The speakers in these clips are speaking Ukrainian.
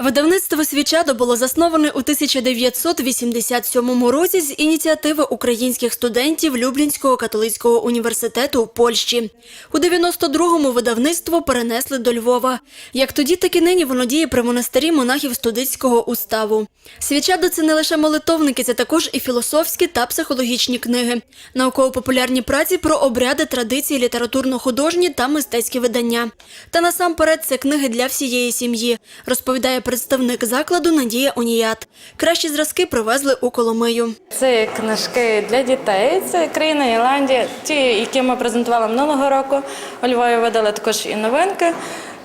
Видавництво Свічадо було засноване у 1987 році з ініціативи українських студентів Люблінського католицького університету у Польщі. У 92-му видавництво перенесли до Львова. Як тоді, так і нині воно діє при монастирі монахів студентського уставу. Свічадо – це не лише молитовники, це також і філософські та психологічні книги, науково-популярні праці про обряди, традиції, літературно-художні та мистецькі видання. Та насамперед це книги для всієї сім'ї, розповідає представник закладу Надія Оніят. Кращі зразки привезли у Коломию. Це книжки для дітей. Це країна Ірландія. Ті, які ми презентували минулого року. У Львові видали також і новинки.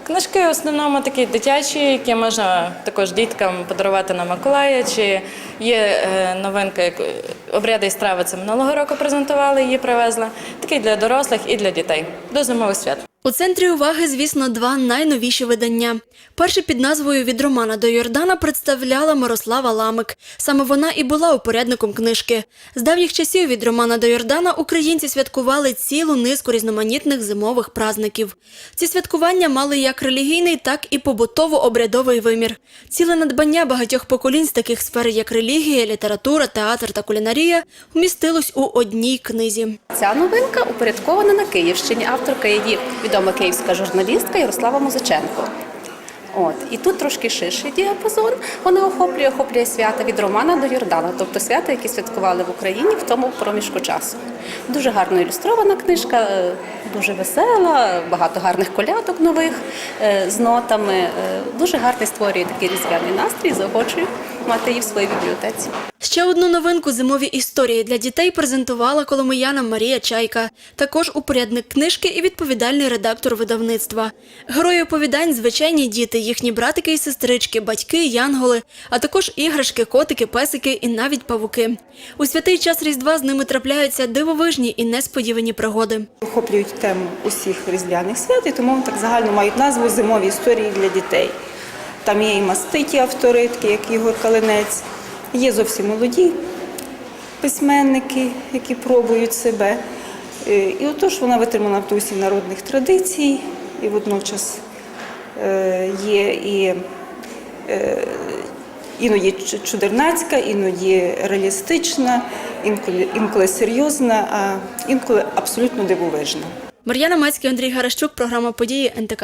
Книжки в основному такі дитячі, які можна також діткам подарувати на Миколая. Чи є е, новинка, обряди і страви це минулого року презентували, її привезли. Такий для дорослих і для дітей. До зимових свят. У центрі уваги, звісно, два найновіші видання. Перше під назвою Від Романа до Йордана представляла Мирослава Ламик. Саме вона і була упорядником книжки. З давніх часів від Романа до Йордана українці святкували цілу низку різноманітних зимових праздників. Ці святкування мали як релігійний, так і побутово-обрядовий вимір. Ціле надбання багатьох поколінь з таких сфер, як релігія, література, театр та кулінарія, вмістилось у одній книзі. Ця новинка упорядкована на Київщині. Авторка її відома київська журналістка Ярослава Музиченко. От і тут трошки ширший діапазон. Вона охоплює охоплює свята від Романа до Йордана, тобто свята, які святкували в Україні в тому проміжку часу. Дуже гарно ілюстрована книжка, е, дуже весела, багато гарних колядок нових е, з нотами. Е, Дуже гарний створює такий різдвяний настрій. Заохочую мати її в своїй бібліотеці. Ще одну новинку зимові історії для дітей презентувала коломияна Марія Чайка. Також упорядник книжки і відповідальний редактор видавництва. Герої оповідань звичайні діти, їхні братики і сестрички, батьки, янголи, а також іграшки, котики, песики і навіть павуки. У святий час Різдва з ними трапляються дивовижні і несподівані пригоди. охоплюють тему усіх різдвяних свят, і тому так загально мають назву Зимові історії для дітей. Там є і маститі авторитки, як Ігор Калинець, є зовсім молоді письменники, які пробують себе. Е, І отож вона витримана в дусі народних традицій, і водночас е, є і е, іноді чудернацька, іноді реалістична, інколи, інколи серйозна, а інколи абсолютно дивовижна. Мар'яна Мацький, Андрій Гаращук, програма події НТК.